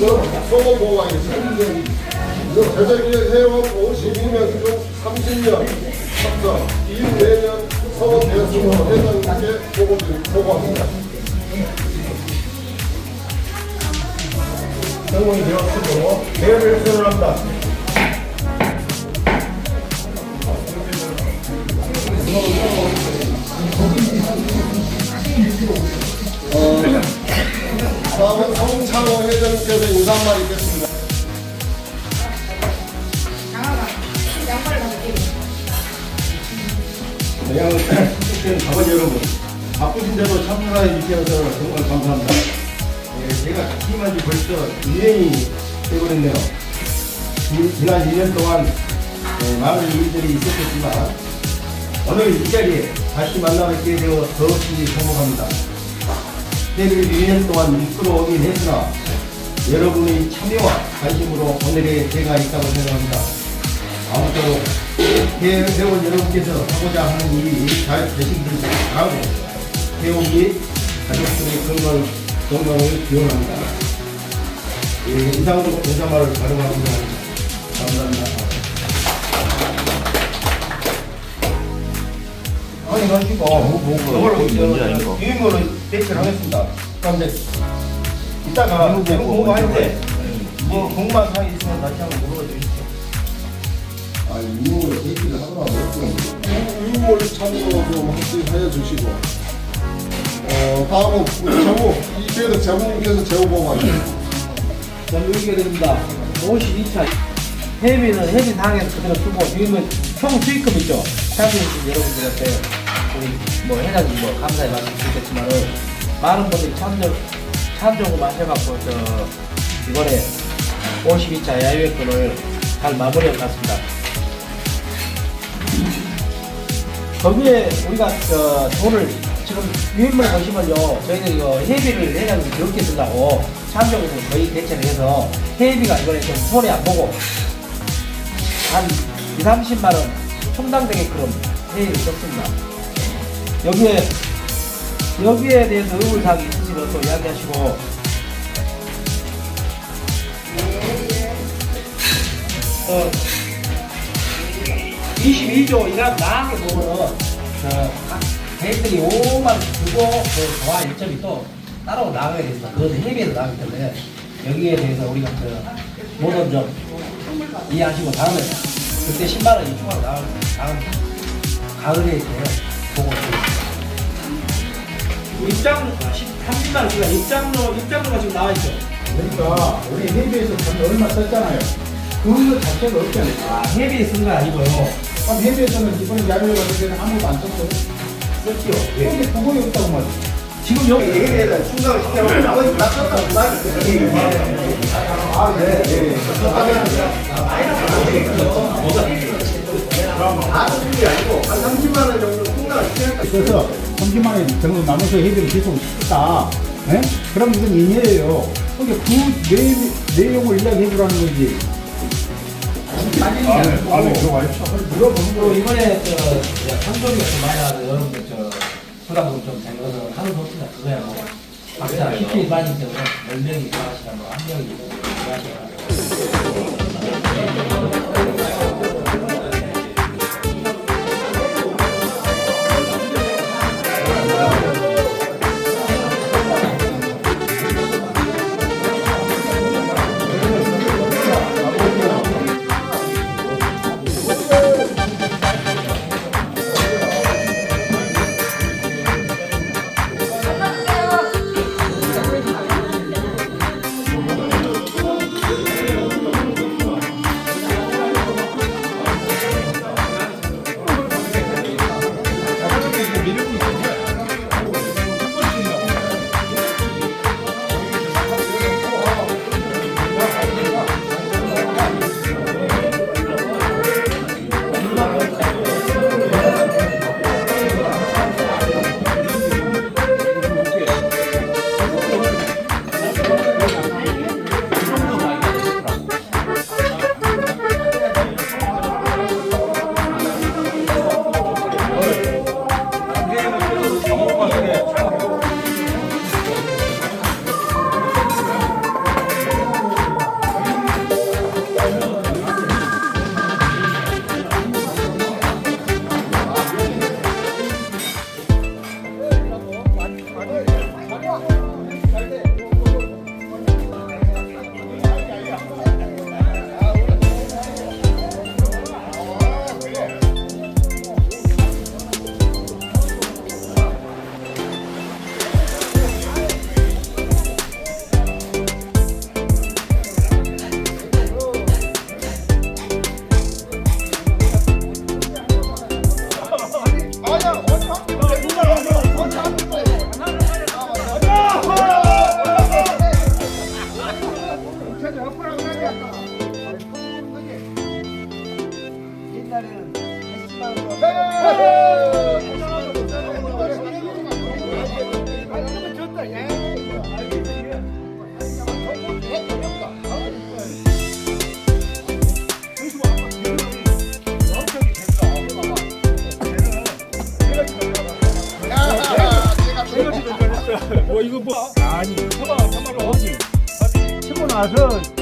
소금보호하겠습니다. 대전에 해온 52명 중 30년 합성 24년 서원되었으므로 회장님께 보고, 보고합니다. 성공이 되었으므로 대회를 선언합니다. 회장님께서 인사 한마디 있겠습니다. 그냥 축제는 아버지 여러분 바쁘신 데도 참석해 주셔서 정말 감사합니다. 예, 제가 팀한 지 벌써 2년이 되버렸네요. 지- 지난 2년 동안 예, 많은 일들이 있었겠지만 오늘 이 자리에 다시 만나뵙게 되어 더욱이 행복합니다. 때를 2년 동안 이끌어오긴 했으나 여러분의 참여와 관심으로 오늘의 제가 있다고 생각합니다. 아무쪼록 회- 회원 여러분께서 하고자 하는 일이 잘 되시기를 바라고 회원 및 가족들의 건강, 건강을 기원합니다. 예, 이상으로 인사말을 가능합니다. 감사합니다. 아니, 가지고, 이걸로 유인물로 대체를 하겠습니다. 그럼 이제, 이 따가 내부 공부할 때, 뭐, 궁금한 사항이 있으면 다시 한번 물어봐 주십시오. 아, 유목을 대기를 하더라고요. 유목을 참고 좀 확실하여 주시고. 어, 다음은 우리 정우, 이 기회는 정우님께서 제보 보고하겠습니다. 저는 의견 드립니다. 52차 해비는 해비 당에서 그대로 두고 지금은 총 수익금 있죠. 참여해주신 여러분들한테 우리 뭐 회장님 뭐 감사의 말씀 드리겠지만은 많은 분들이 참여 참조금만 해갖고 저 이번에 52차 야유회권을 잘 마무리할 것 같습니다. 거기에 우리가 저 돈을 지금 유인물 보시면요 저희는 이거 회비를 회장님 그렇게 쓴다고 참조금을 저희 대체를 해서 회비가 이번에 좀 손해 안 보고 한 2, 30만 원 총당되게끔 회의를 썼습니다. 여기에 여기에 대해서 의문사항이 있으시면 또 이야기하시고 어, 22조 이란 보면은 저각 대들이 5만 원 주고 그 조화 일점이 또 따로 나가게 됐습니다. 그것은 해비에서 나가기 때문에 여기에 대해서 우리가 그 모든 점 이해하시고 다음에 그때 10만 원이 추가로 나갈 나갈 가을에 이제 보고 있습니다. 입장 30만 원가 입장료 입장료가 지금 나와 있죠. 그러니까 우리 해비에서 돈 얼마 썼잖아요. 그거 자체가 없잖아요. 아 해비 쓴거 아니고요. 그럼 해비에서는 이번에 야유회 같은 데는 아무도 안 썼어요. 썼지요. 근데 그거이 없다고 말이에요. 지금 여기 해비에다 충당을 시켜놓고 나머지 다 썼다고 말이에요. 아, 네, 네. 다 쓰는 게 아니고 한 30만 원 정도 충당을 시켜놓고 그래서 30만 원 정도 남아서 해비를 계속 시켰다. 예? 그럼 이건 인예예요. 근데 그 내, 내용을 이야기해주라는 거지. 또 이번에 저 상조리가 좀 많이 나와서 여러분들 저 부담금 좀 생겨서 하는 거 없습니다. 그거야 뭐 각자 PPL 많이 때문에 10명이 들어가시나 뭐한 명이 들어가시나 옛 이거 뭐. 아니. 쳐봐 참말로 어디? 치고 나서